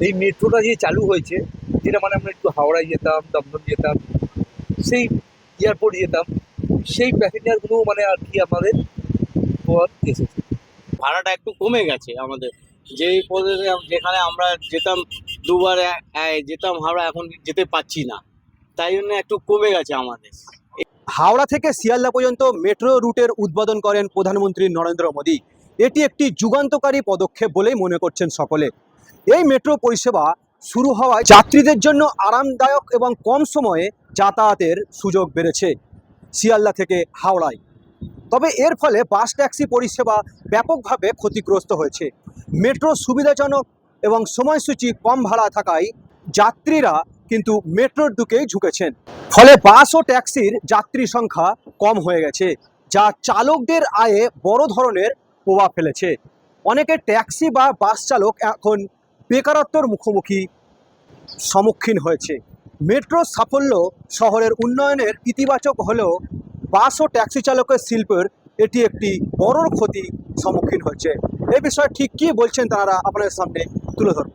এই মেট্রোটা যে চালু হয়েছে যেটা মানে আমরা একটু হাওড়ায় যেতাম দমদম যেতাম সেই এয়ারপোর্ট যেতাম সেই প্যাসেঞ্জারগুলো মানে আর কি আমাদের পথ এসেছে। ভাড়াটা একটু কমে গেছে আমাদের। যেই পদ্ধতি যেখানে আমরা যেতাম দুবার যেতাম হাওড়া এখন যেতে পাচ্ছি না। তাই জন্য একটু কমে গেছে আমাদের। হাওড়া থেকে শিয়ালদা পর্যন্ত মেট্রো রুটের উদ্বোধন করেন প্রধানমন্ত্রী নরেন্দ্র মোদী। এটি একটি যুগান্তকারী পদক্ষেপ বলেই মনে করছেন সকলে। এই মেট্রো পরিষেবা শুরু হওয়ায় যাত্রীদের জন্য আরামদায়ক এবং কম সময়ে যাতায়াতের সুযোগ বেড়েছে শিয়ালদা থেকে হাওড়ায়। তবে এর ফলে বাস ট্যাক্সি পরিষেবা ব্যাপকভাবে ক্ষতিগ্রস্ত হয়েছে। মেট্রো সুবিধাজনক এবং সময়সূচি কম ভাড়া থাকায় যাত্রীরা কিন্তু মেট্রোর দিকেই ঝুঁকেছেন। ফলে বাস ও ট্যাক্সির যাত্রী সংখ্যা কম হয়ে গেছে, যা চালকদের আয়ে বড় ধরনের প্রভাব ফেলেছে। অনেকে ট্যাক্সি বা বাস চালক এখন বেকারত্বর মুখোমুখি সম্মুখীন হয়েছে। মেট্রোর সাফল্য শহরের উন্নয়নের ইতিবাচক হলেও বাস ও ট্যাক্সি চালকের শিল্পের এটি একটি বড় ক্ষতি সম্মুখীন হয়েছে। এই বিষয়ে ঠিক কি বলছেন তারা আপনাদের সামনে তুলে ধরুন।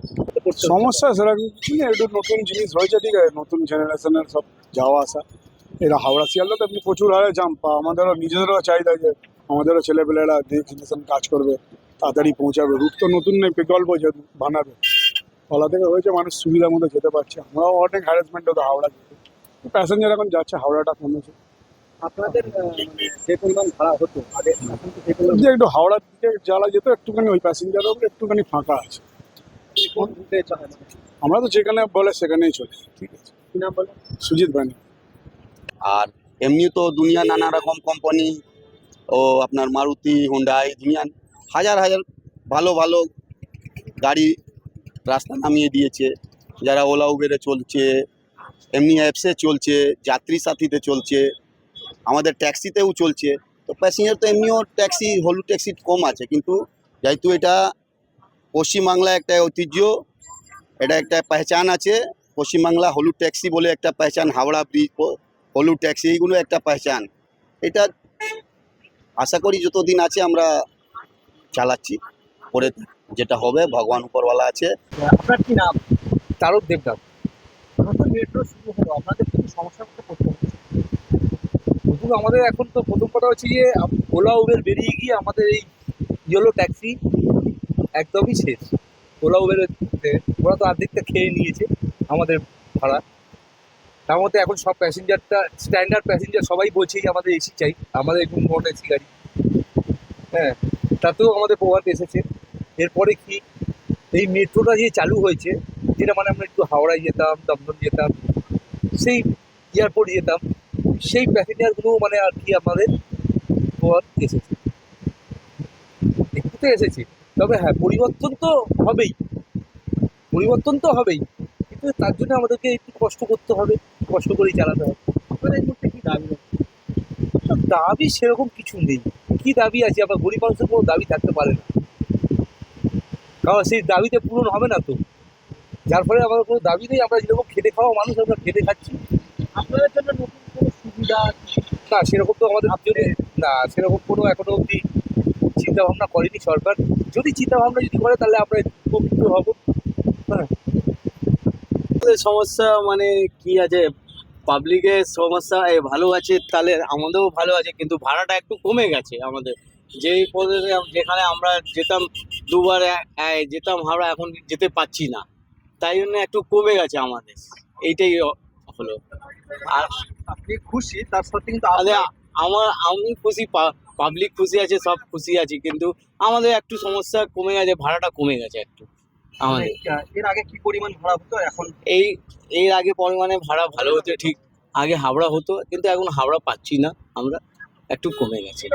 সমস্যা সেরকম নতুন জিনিস হয়েছে, ঠিক আছে, নতুন জেনারেশনের সব যাওয়া আসা। এরা হাওড়া শিয়ালদাতে আপনি প্রচুর হারে জাম পা আমাদেরও নিজেদেরও চাহিদা যে আমাদেরও ছেলেপেলেরা ডেস্টিনেশন কাজ করবে। তাড়াতাড়ি পৌঁছাবে। রুট তো নতুন নেই বিকল্প বানাবে। ফলা থেকে হয়েছে মানুষ সুবিধার মতো যেতে পারছে। আমরাও অনেক হ্যারাসমেন্ট হতো হাওড়া যেতে প্যাসেঞ্জার এখন যাচ্ছে হাওড়াটা কমেছে। আপনাদের যে পরিমাণ ভাড়া হতো আগে যে একটু হাওড়ার দিকে যারা যেত একটুখানি ওই প্যাসেঞ্জারও একটুখানি ফাঁকা আছে? আমরা তো যেখানে বলে সেখানেই চলে। যাই, ঠিক আছে। সুজিত ব্যানার্জি আর এমনি তো দুনিয়া নানা রকম কোম্পানি ও আপনার মারুতি হুন্ডাই দুনিয়া হাজার হাজার ভালো ভালো গাড়ি রাস্তা নামিয়ে দিয়েছে। যারা ওলা উবেরে চলছে, এমনি অ্যাপসে চলছে, যাত্রী সাথীতে চলছে, আমাদের ট্যাক্সিতেও চলছে। তো প্যাসেঞ্জার তো এমনিও ট্যাক্সি হলু ট্যাক্সি কম আছে, কিন্তু যেহেতু এটা পশ্চিমবাংলা একটা ঐতিহ্য, এটা একটা পেহচান আছে। পশ্চিমবাংলা হলুদ ট্যাক্সি বলে একটা পেহচান, হাওড়া ব্রিজ হলুদ ট্যাক্সি এইগুলো একটা পেহচান। এটা আশা করি যতদিন আছে আমরা চালাচ্ছি। পরে যেটা হবে ভগবান উপরওয়ালা আছে। আপনার কি নাম? তারক নতুন মেট্রো শুরু হলো আপনাদের কিছু সমস্যার মধ্যে পড়তে হচ্ছে আমাদের এখন তো প্রথম কথা হচ্ছে যে ওলা উবের বেরিয়ে গিয়ে আমাদের এই ইয়েলো ট্যাক্সি একদমই শেষ। ওলা উবের ওরা তো অর্ধেকটা খেয়ে নিয়েছে আমাদের ভাড়া। তার মধ্যে এখন সব প্যাসেঞ্জারটা স্ট্যান্ডার্ড প্যাসেঞ্জার সবাই বলছে যে আমাদের এসি চাই আমাদের একটু নন এসি গাড়ি। হ্যাঁ তাতেও আমাদের প্রভাব এসেছে। এরপরে কি? এই মেট্রোটা যে চালু হয়েছে যেটা মানে আমরা একটু হাওড়ায় যেতাম দমদম যেতাম সেই এয়ারপোর্ট যেতাম সেই প্যাসেঞ্জারগুলো মানে আর কি আমাদের প্রভাব এসেছে। একটু তো এসেছে। তবে হ্যাঁ পরিবর্তন তো হবেই। পরিবর্তন তো হবেই। কিন্তু তার জন্য আমাদেরকে একটু কষ্ট করতে হবে কষ্ট করেই চালাতে হবে। দাবি সেরকম কিছু নেই। কি দাবি আছে? আবার গরিব মানুষের কোনো দাবি থাকতে পারে না। কারণ সেই দাবিতে পূরণ হবে না তো। যার ফলে আমাদের কোনো দাবি নেই আমরা যেরকম খেটে খাওয়া মানুষ আমরা খেটে খাচ্ছি। আপনাদের জন্য নতুন কোনো সুবিধা না সেরকম তো আমাদের জন্য না সেরকম কোনো এখনও অবধি চিন্তাভাবনা করেনি সরকার। যদি চিন্তাভাবনা যদি করে তাহলে আমরা উপকৃত হব। আমাদের সমস্যা মানে কি আছে? পাবলিকের সমস্যা ভালো আছে তাহলে আমাদেরও ভালো আছে কিন্তু ভাড়াটা একটু কমে গেছে আমাদের। যেই পদে যেখানে আমরা যেতাম দুবার যেতাম হাওড়া এখন যেতে পাচ্ছি না। তাই জন্য একটু কমে গেছে আমাদের। এইটাই হলো। আর আপনি খুশি তার সাথে কিন্তু আমার আমি খুশি পাবলিক খুশি আছে সব খুশি আছি কিন্তু আমাদের একটু সমস্যা কমে গেছে ভাড়াটা কমে গেছে একটু। আমাদের। এর আগে কি পরিমাণ ভাড়া হতো? এখন এই এর আগে পরিমাণে ভাড়া ভালো হতো, ঠিক আগে হাওড়া হতো, কিন্তু এখন হাওড়া পাচ্ছি না আমরা, একটু কমে গেছে।